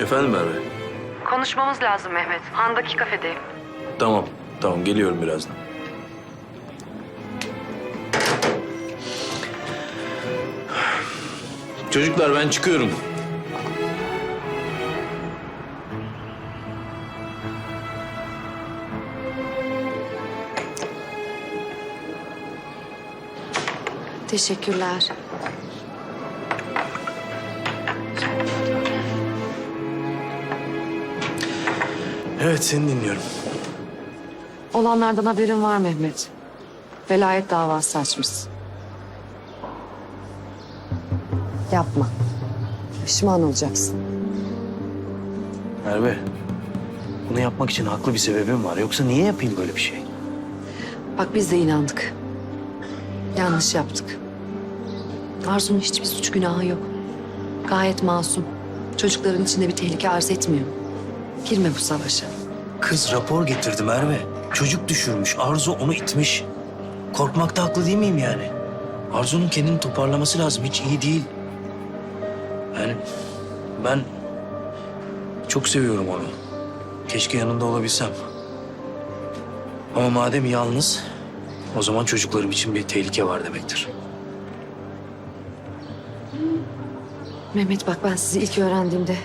Efendim Merve? Konuşmamız lazım Mehmet. Handaki kafedeyim. Tamam, tamam geliyorum birazdan. Çocuklar ben çıkıyorum. Teşekkürler. Evet seni dinliyorum. Olanlardan haberin var Mehmet. Velayet davası açmışsın. Yapma. Pişman olacaksın. Merve, bunu yapmak için haklı bir sebebim var. Yoksa niye yapayım böyle bir şey? Bak biz de inandık. Yanlış yaptık. Arzu'nun hiçbir suç günahı yok. Gayet masum. Çocukların içinde bir tehlike arz etmiyor. Girme bu savaşa. Kız rapor getirdi Merve. Çocuk düşürmüş. Arzu onu itmiş. Korkmakta haklı değil miyim yani? Arzu'nun kendini toparlaması lazım. Hiç iyi değil. Yani ben çok seviyorum onu. Keşke yanında olabilsem. Ama madem yalnız, o zaman çocuklarım için bir tehlike var demektir. Mehmet bak ben sizi ilk öğrendiğimde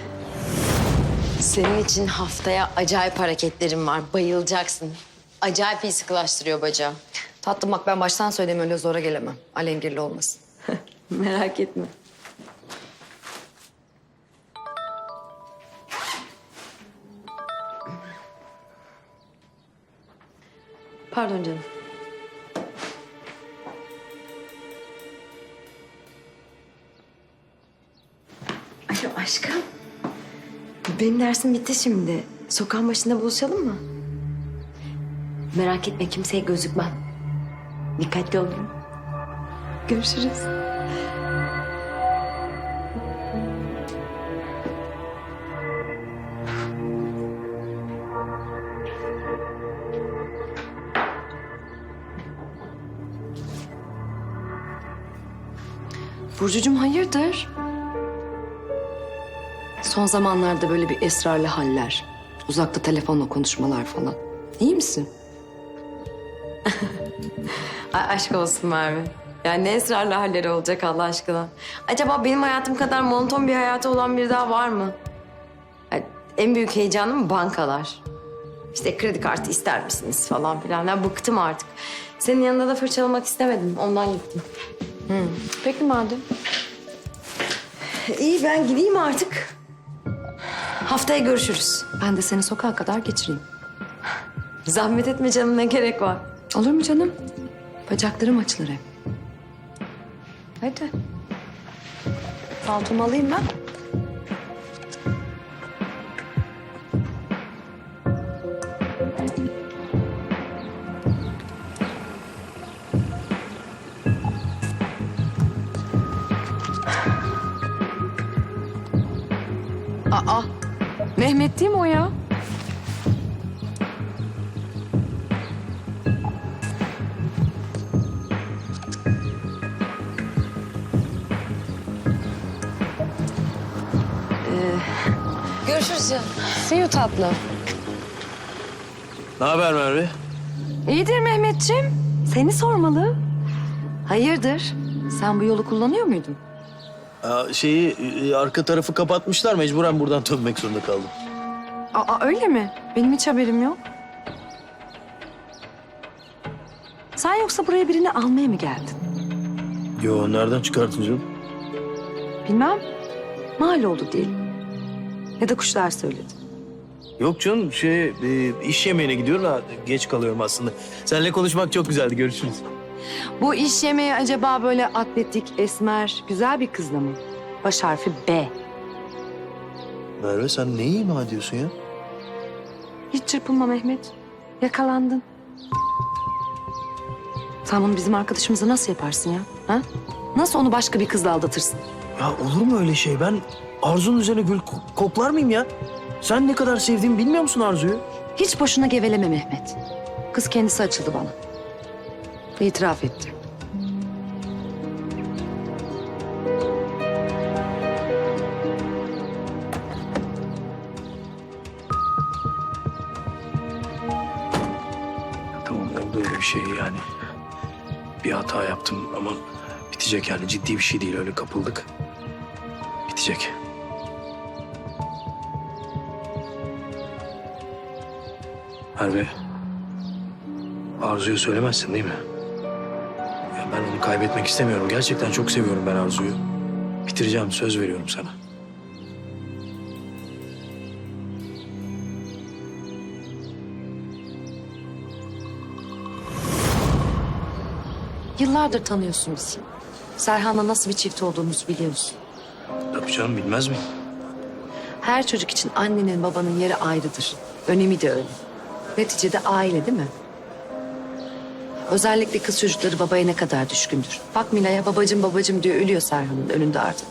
Senin için haftaya acayip hareketlerim var. Bayılacaksın. Acayip iyi sıkılaştırıyor bacağı. tatlım bak ben baştan söyleyeyim öyle zora gelemem. Alengirli olmasın. Merak etme. Pardon canım. Alo aşkım. Benim dersim bitti şimdi. Sokağın başında buluşalım mı? Merak etme kimseye gözükmem. Dikkatli olun. Görüşürüz. Burcucuğum hayırdır? Son zamanlarda böyle bir esrarlı haller. Uzakta telefonla konuşmalar falan. İyi misin? Ay, aşk olsun Merve. Yani ne esrarlı halleri olacak Allah aşkına. Acaba benim hayatım kadar monoton bir hayatı olan biri daha var mı? Yani en büyük heyecanım bankalar. İşte kredi kartı ister misiniz falan filan. Ya bıktım artık. Senin yanında da fırçalamak istemedim. Ondan gittim. Peki madem. İyi ben gideyim artık. Haftaya görüşürüz. Ben de seni sokağa kadar geçireyim. Zahmet etme canım ne gerek var. Olur mu canım? Bacaklarım açılır hep. Hadi. Paltomu alayım ben. Canım. See you tatlı. Ne haber Merve? İyidir Mehmetciğim. Seni sormalı. Hayırdır? Sen bu yolu kullanıyor muydun? Aa, şeyi e, arka tarafı kapatmışlar. Mecburen buradan dönmek zorunda kaldım. Aa öyle mi? Benim hiç haberim yok. Sen yoksa buraya birini almaya mı geldin? Yo nereden çıkartın canım? Bilmem. Mal oldu diyelim. Ya da kuşlar söyledi. Yok canım şey e, iş yemeğine gidiyorum da geç kalıyorum aslında. Seninle konuşmak çok güzeldi. Görüşürüz. Bu iş yemeği acaba böyle atletik, esmer, güzel bir kızla mı? Baş harfi B. Merve sen neyi ima ediyorsun ya? Hiç çırpınma Mehmet. Yakalandın. Sen bunu bizim arkadaşımıza nasıl yaparsın ya? Ha? Nasıl onu başka bir kızla aldatırsın? Ya olur mu öyle şey? Ben Arzu'nun üzerine gül ko- koklar mıyım ya? Sen ne kadar sevdiğimi bilmiyor musun Arzu'yu? Hiç boşuna geveleme Mehmet. Kız kendisi açıldı bana. Ve itiraf etti. Tamam oldu bir şey yani. Bir hata yaptım ama bitecek yani ciddi bir şey değil öyle kapıldık. Bitecek. Merve. Arzu'yu söylemezsin değil mi? Ya ben onu kaybetmek istemiyorum. Gerçekten çok seviyorum ben Arzu'yu. Bitireceğim söz veriyorum sana. Yıllardır tanıyorsun bizi. Serhan'la nasıl bir çift olduğumuzu biliyorsun. Tabii canım bilmez miyim? Her çocuk için annenin babanın yeri ayrıdır. Önemi de öyle. Neticede aile değil mi? Özellikle kız çocukları babaya ne kadar düşkündür. Bak Mila'ya babacım babacım diyor ölüyor Serhan'ın önünde artık.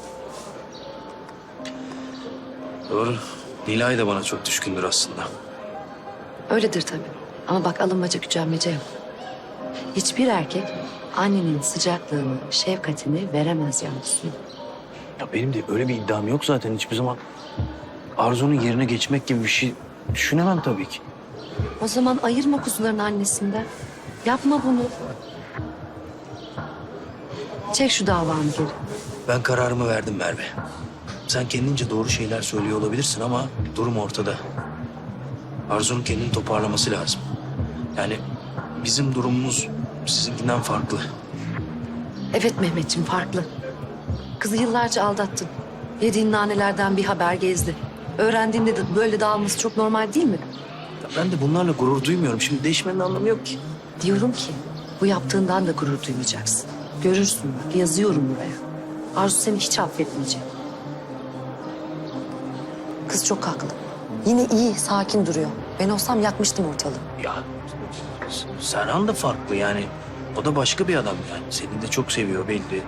Doğru. Nilay da bana çok düşkündür aslında. Öyledir tabii. Ama bak alınmaca gücenmece yok. Hiçbir erkek annenin sıcaklığını, şefkatini veremez yalnız. Ya benim de öyle bir iddiam yok zaten hiçbir zaman. Arzu'nun yerine geçmek gibi bir şey düşünemem tabii ki. O zaman ayırma kuzuların annesinden. Yapma bunu. Çek şu davanı geri. Ben kararımı verdim Merve. Sen kendince doğru şeyler söylüyor olabilirsin ama durum ortada. Arzu'nun kendini toparlaması lazım. Yani bizim durumumuz sizinkinden farklı. Evet Mehmetciğim farklı. Kızı yıllarca aldattın. Yediğin nanelerden bir haber gezdi. Öğrendiğinde de böyle dağılması çok normal değil mi? Ben de bunlarla gurur duymuyorum. Şimdi değişmenin anlamı yok ki. Diyorum ki bu yaptığından da gurur duymayacaksın. Görürsün bak yazıyorum buraya. Arzu seni hiç affetmeyecek. Kız çok haklı. Yine iyi, sakin duruyor. Ben olsam yakmıştım ortalığı. Ya Serhan da farklı yani. O da başka bir adam yani. Seni de çok seviyor belli.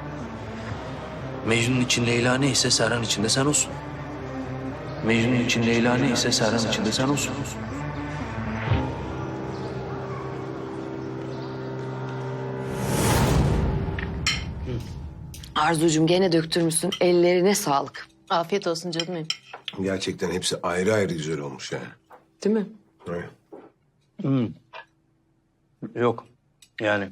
Mecnun için Leyla neyse Serhan için de sen olsun. Mecnun için Leyla neyse Serhan için de sen olsun. Arzucuğum gene döktürmüşsün. Ellerine sağlık. Afiyet olsun canım benim. Gerçekten hepsi ayrı ayrı güzel olmuş yani. Değil mi? Evet. Yok yani.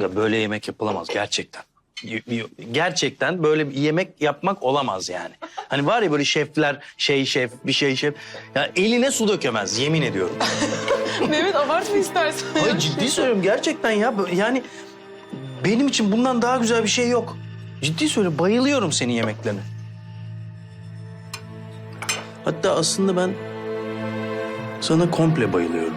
Ya böyle yemek yapılamaz gerçekten. Y- y- Gerçekten böyle bir yemek yapmak olamaz yani. Hani var ya böyle şefler şey şef bir şey şef. Ya eline su dökemez yemin ediyorum. Mehmet abartma istersen. Hayır ciddi söylüyorum gerçekten ya. Yani benim için bundan daha güzel bir şey yok. Ciddi söylüyorum bayılıyorum senin yemeklerine. Hatta aslında ben sana komple bayılıyorum.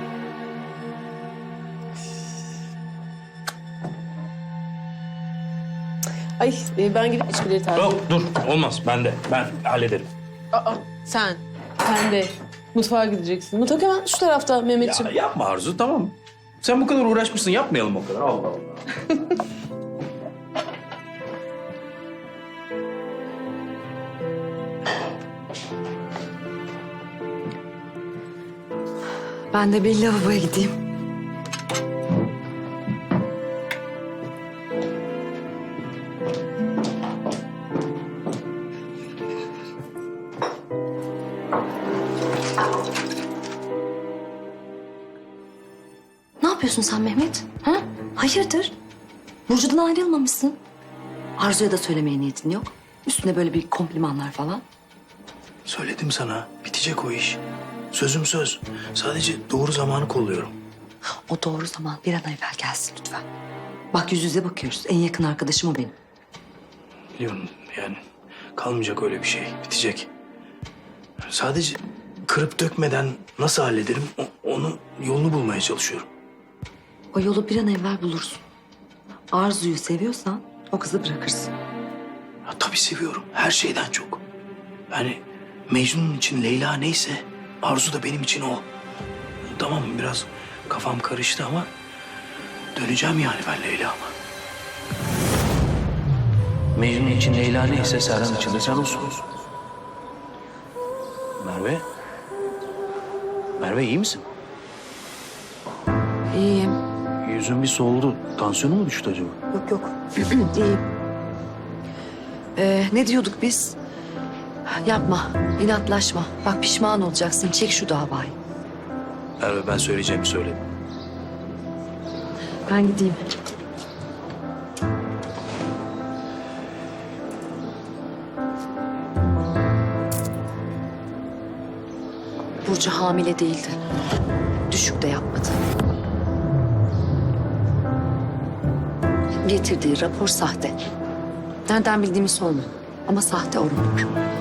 Ay e, ben gidip içkileri tarif Yok dur olmaz ben de ben hallederim. Aa, sen. Sen de mutfağa gideceksin. Mutfak hemen şu tarafta Ya Mehmetciğim. yapma Arzu tamam. Sen bu kadar uğraşmışsın yapmayalım o kadar. Allah Allah. Ben de bir lavaboya gideyim. Yapıyorsun sen Mehmet? Ha? Hayırdır? Burcu'dan ayrılmamışsın. Arzu'ya da söylemeye niyetin yok. Üstüne böyle bir komplimanlar falan. Söyledim sana bitecek o iş. Sözüm söz. Sadece doğru zamanı kolluyorum. O doğru zaman bir an evvel gelsin lütfen. Bak yüz yüze bakıyoruz. En yakın arkadaşım o benim. Biliyorum yani kalmayacak öyle bir şey. Bitecek. Sadece kırıp dökmeden nasıl hallederim onu yolunu bulmaya çalışıyorum. O yolu bir an evvel bulursun. Arzu'yu seviyorsan o kızı bırakırsın. Ya, tabii seviyorum her şeyden çok. Yani Mecnun için Leyla neyse Arzu da benim için o. Tamam biraz kafam karıştı ama döneceğim yani ben Leyla'ma. Mecnun için Leyla neyse Serhan için de sen olsun. Merve. Merve iyi misin? Yüzün bir soldu. Tansiyonu mu düştü acaba? Yok yok. İyiyim. Ee, ne diyorduk biz? Yapma, inatlaşma. Bak pişman olacaksın. Çek şu davayı. Merve ben söyleyeceğimi söyledim. Ben gideyim. Burcu hamile değildi. Düşük de yapmadı. Getirdiği rapor sahte. Nereden bildiğimi sorma. Ama sahte o rapor.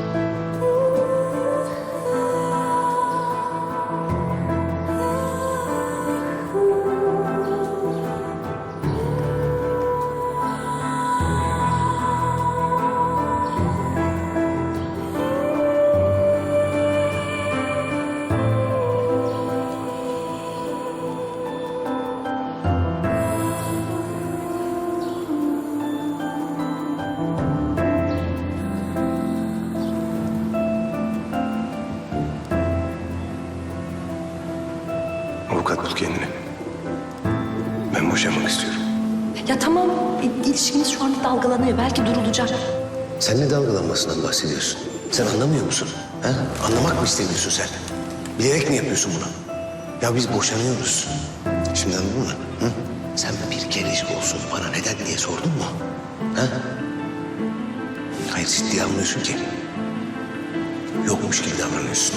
Dalgalanıyor. Belki durulacak. Sen ne dalgalanmasından bahsediyorsun? Sen anlamıyor musun? Ha? Anlamak mı istemiyorsun sen? Bilerek mi yapıyorsun bunu? Ya biz boşanıyoruz. Şimdi anladın mı? Hı? Sen bir kerecik olsun bana neden diye sordun mu? Ha? Hayır ciddi almıyorsun ki. Yokmuş gibi davranıyorsun.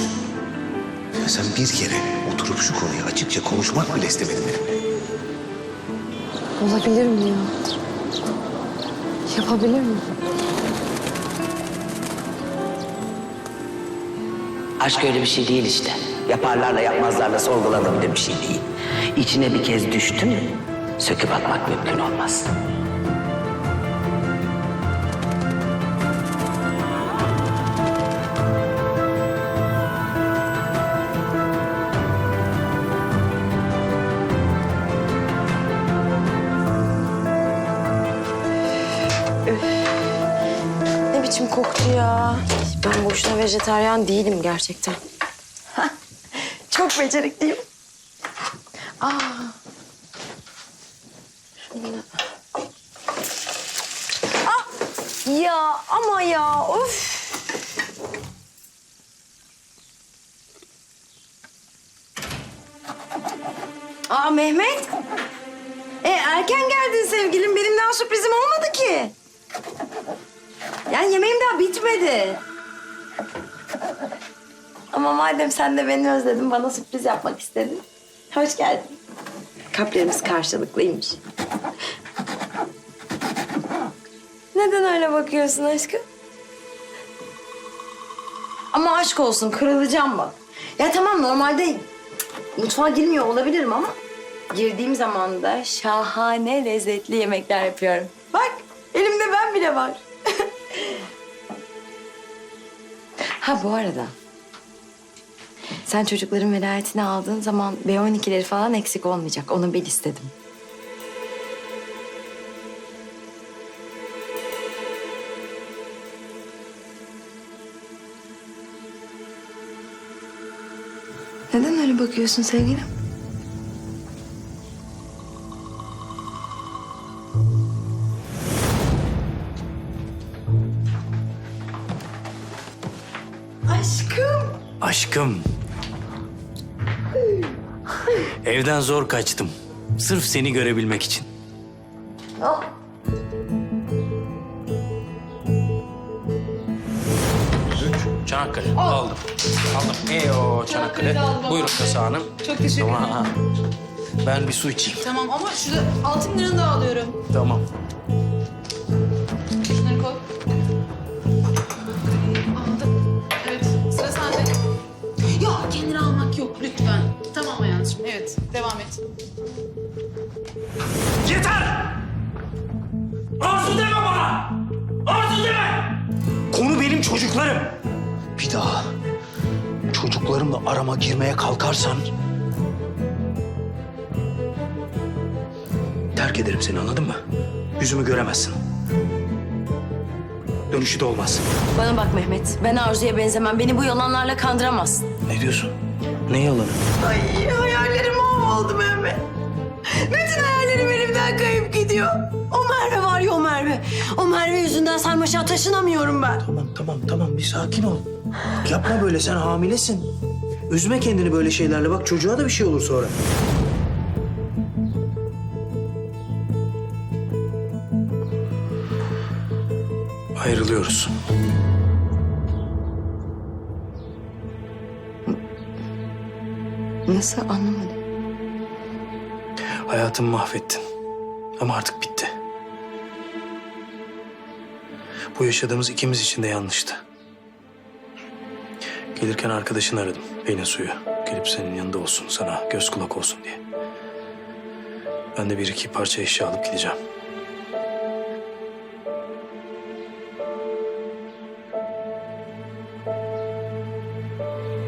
Ya sen bir kere oturup şu konuyu açıkça konuşmak bile istemedin benimle. Olabilir mi ya? Yapabilir mi? Aşk öyle bir şey değil işte. Yaparlarla yapmazlarla sorgulanabilir bir şey değil. İçine bir kez düştü mü söküp atmak mümkün olmaz. Ne biçim koktu ya. Ben boşuna vejetaryen değilim gerçekten. Çok becerikliyim. Aa. Şöyle. Ah! Ya ama ya of. Aa Mehmet. E erken geldin sevgilim. Benim daha sürprizim olmadı ki. Yani yemeğim daha bitmedi. Ama madem sen de beni özledin, bana sürpriz yapmak istedin. Hoş geldin. Kalplerimiz karşılıklıymış. Neden öyle bakıyorsun aşkım? Ama aşk olsun, kırılacağım bak. Ya tamam normalde mutfağa girmiyor olabilirim ama... ...girdiğim zaman da şahane lezzetli yemekler yapıyorum. Bile var. Ha bu arada. Sen çocukların velayetini aldığın zaman B12'leri falan eksik olmayacak. Onu bil istedim. Neden öyle bakıyorsun sevgilim? Aşkım. Aşkım. Evden zor kaçtım. Sırf seni görebilmek için. Oh. Çanakkale aldım. Aldım. Eyo Çanakkale. Buyurun Kasa Hanım. Çok teşekkür ederim. Tamam. Ben bir su içeyim. Tamam ama şurada altın liranı da alıyorum. Tamam. Yeter! Arzu deme bana! Arzu deme! Konu benim çocuklarım. Bir daha çocuklarımla arama girmeye kalkarsan... Terk ederim seni anladın mı? Yüzümü göremezsin. Dönüşü de olmaz. Bana bak Mehmet. Ben Arzu'ya benzemem. Beni bu yalanlarla kandıramazsın. Ne diyorsun? Ne yalanı? Ay hayallerim mahvoldu Mehmet. Bütün hayallerim elimden kayıp gidiyor. O Merve var ya o Merve. O Merve yüzünden sarmaşa taşınamıyorum ben. Tamam tamam tamam bir sakin ol. Bak, yapma böyle sen hamilesin. Üzme kendini böyle şeylerle bak çocuğa da bir şey olur sonra. Ayrılıyoruz. Nasıl anlamadım. Hayatımı mahvettin. Ama artık bitti. Bu yaşadığımız ikimiz için de yanlıştı. Gelirken arkadaşını aradım. Pelin Suyu. Gelip senin yanında olsun, sana göz kulak olsun diye. Ben de bir iki parça eşya alıp gideceğim.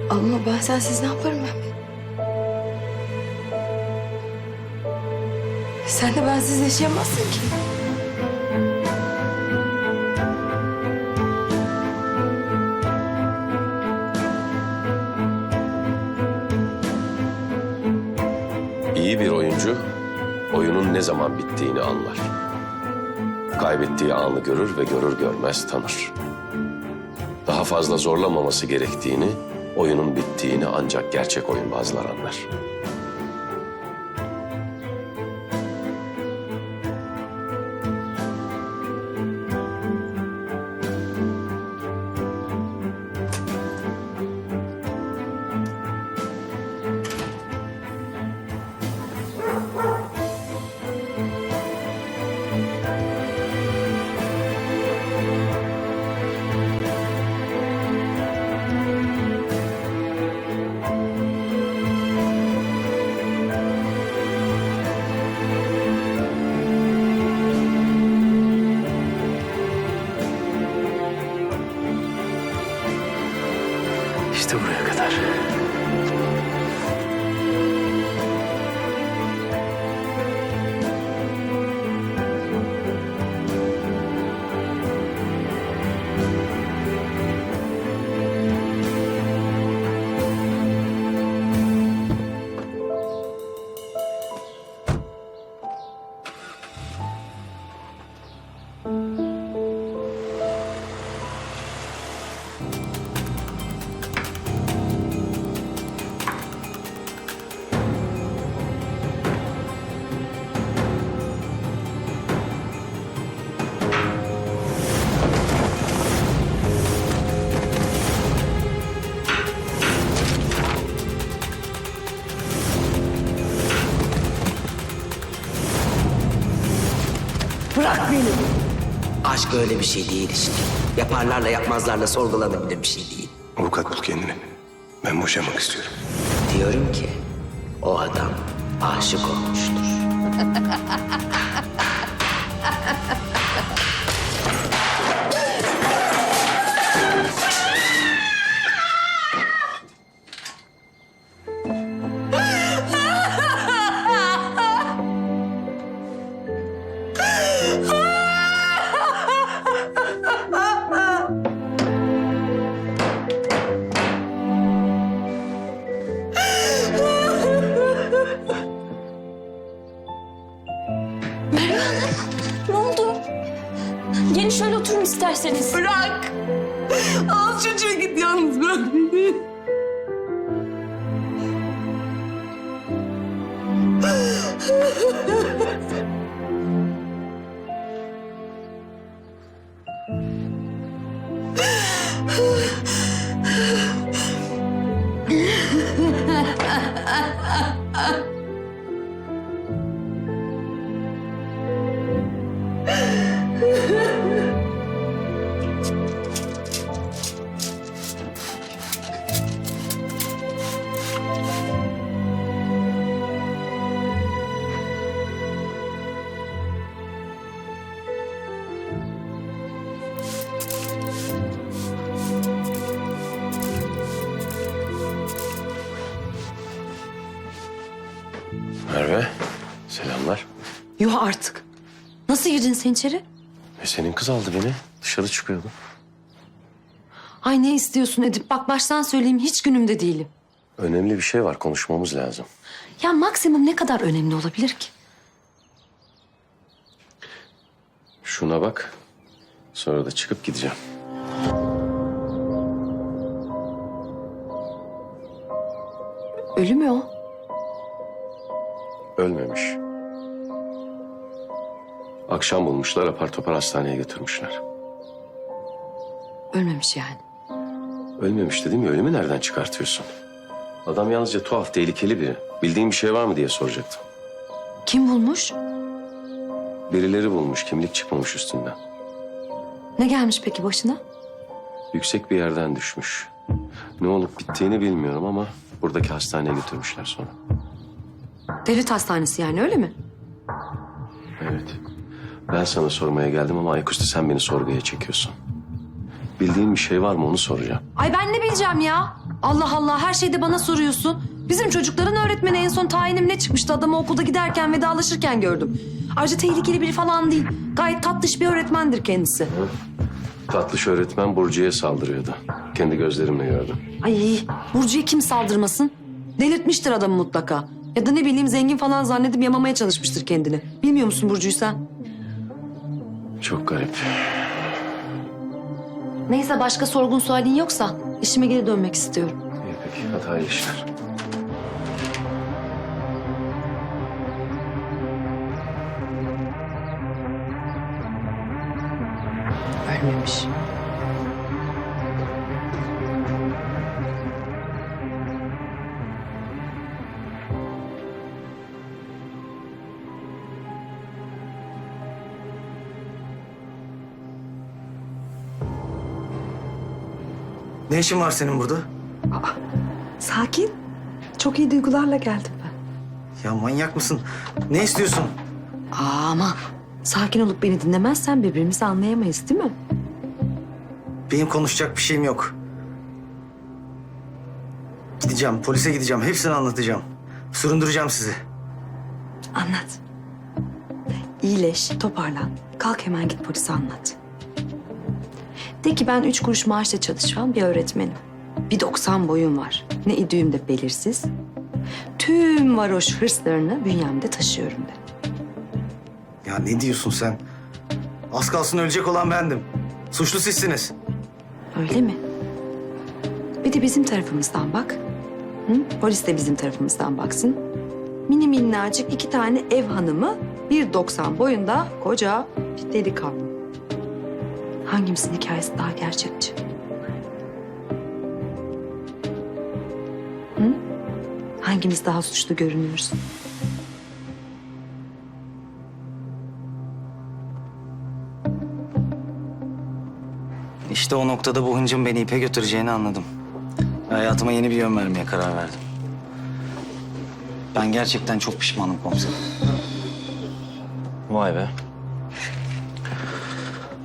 Ama ben sensiz ne yaparım Mehmet? Sen de bensiz yaşayamazsın ki. İyi bir oyuncu oyunun ne zaman bittiğini anlar. Kaybettiği anı görür ve görür görmez tanır. Daha fazla zorlamaması gerektiğini, oyunun bittiğini ancak gerçek oyunbazlar anlar. Aşk öyle bir şey değil işte. Yaparlarla yapmazlarla sorgulanabilir bir şey değil. Avukat bul kendini. Ben boşanmak istiyorum. Diyorum ki o adam aşık olmuştur. Sen içeri? E senin kız aldı beni. Dışarı çıkıyordu. Ay ne istiyorsun Edip? Bak baştan söyleyeyim hiç günümde değilim. Önemli bir şey var, konuşmamız lazım. Ya maksimum ne kadar önemli olabilir ki? Şuna bak. Sonra da çıkıp gideceğim. Ölü mü o? Ölmemiş. Akşam bulmuşlar, apar topar hastaneye götürmüşler. Ölmemiş yani. Ölmemiş dedim ya ölümü nereden çıkartıyorsun? Adam yalnızca tuhaf, tehlikeli biri. Bildiğin bir şey var mı diye soracaktım. Kim bulmuş? Birileri bulmuş, kimlik çıkmamış üstünden. Ne gelmiş peki başına? Yüksek bir yerden düşmüş. Ne olup bittiğini bilmiyorum ama buradaki hastaneye götürmüşler sonra. Devlet hastanesi yani öyle mi? Evet. Ben sana sormaya geldim ama ayaküstü sen beni sorguya çekiyorsun. Bildiğin bir şey var mı onu soracağım. Ay ben ne bileceğim ya? Allah Allah her şeyde bana soruyorsun. Bizim çocukların öğretmeni en son tayinim ne çıkmıştı adamı okulda giderken vedalaşırken gördüm. Ayrıca tehlikeli biri falan değil. Gayet tatlış bir öğretmendir kendisi. Tatlış öğretmen Burcu'ya saldırıyordu. Kendi gözlerimle gördüm. Ay Burcu'ya kim saldırmasın? Delirtmiştir adamı mutlaka. Ya da ne bileyim zengin falan zannedip yamamaya çalışmıştır kendini. Bilmiyor musun Burcu'yu sen? Çok garip. Neyse başka sorgun sualin yoksa işime geri dönmek istiyorum. İyi peki, hadi hayırlı işler. Ölmemiş. Ne işin var senin burada? Sakin. Çok iyi duygularla geldim ben. Ya manyak mısın? Ne istiyorsun? Aa, ama sakin olup beni dinlemezsen birbirimizi anlayamayız değil mi? Benim konuşacak bir şeyim yok. Gideceğim, polise gideceğim. Hepsini anlatacağım. Süründüreceğim sizi. Anlat. İyileş, toparlan. Kalk hemen git polise anlat. De ki ben üç kuruş maaşla çalışan bir öğretmenim. Bir 90 boyum var. Ne idüğüm de belirsiz. Tüm varoş hırslarını bünyemde taşıyorum de. Ya ne diyorsun sen? Az kalsın ölecek olan bendim. Suçlu sizsiniz. Öyle mi? Bir de bizim tarafımızdan bak. Hı? Polis de bizim tarafımızdan baksın. Mini minnacık iki tane ev hanımı, 1.90 boyunda koca bir delikanlı. Hangimizin hikayesi daha gerçekçi? Hı? Hangimiz daha suçlu görünüyoruz? İşte o noktada bu hıncın beni ipe götüreceğini anladım. Ve Hayatıma yeni bir yön vermeye karar verdim. Ben gerçekten çok pişmanım komiserim. Vay be.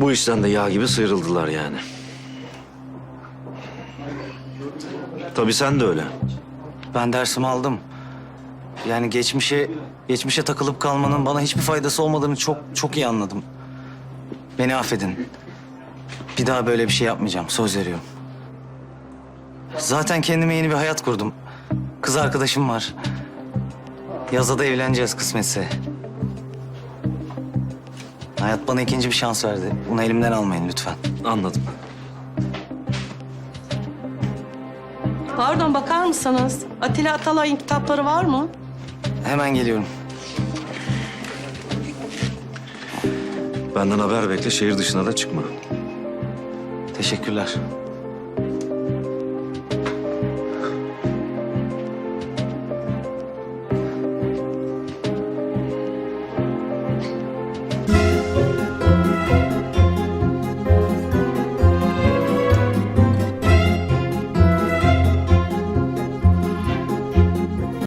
Bu işten de yağ gibi sıyrıldılar yani. Tabii sen de öyle. Ben dersimi aldım. Yani geçmişe geçmişe takılıp kalmanın bana hiçbir faydası olmadığını çok çok iyi anladım. Beni affedin. Bir daha böyle bir şey yapmayacağım. Söz veriyorum. Zaten kendime yeni bir hayat kurdum. Kız arkadaşım var. Yazda da evleneceğiz kısmetse. Hayat bana ikinci bir şans verdi. Bunu elimden almayın lütfen. Anladım. Pardon bakar mısınız? Atilla Atalay'ın kitapları var mı? Hemen geliyorum. Benden haber bekle şehir dışına da çıkma. Teşekkürler.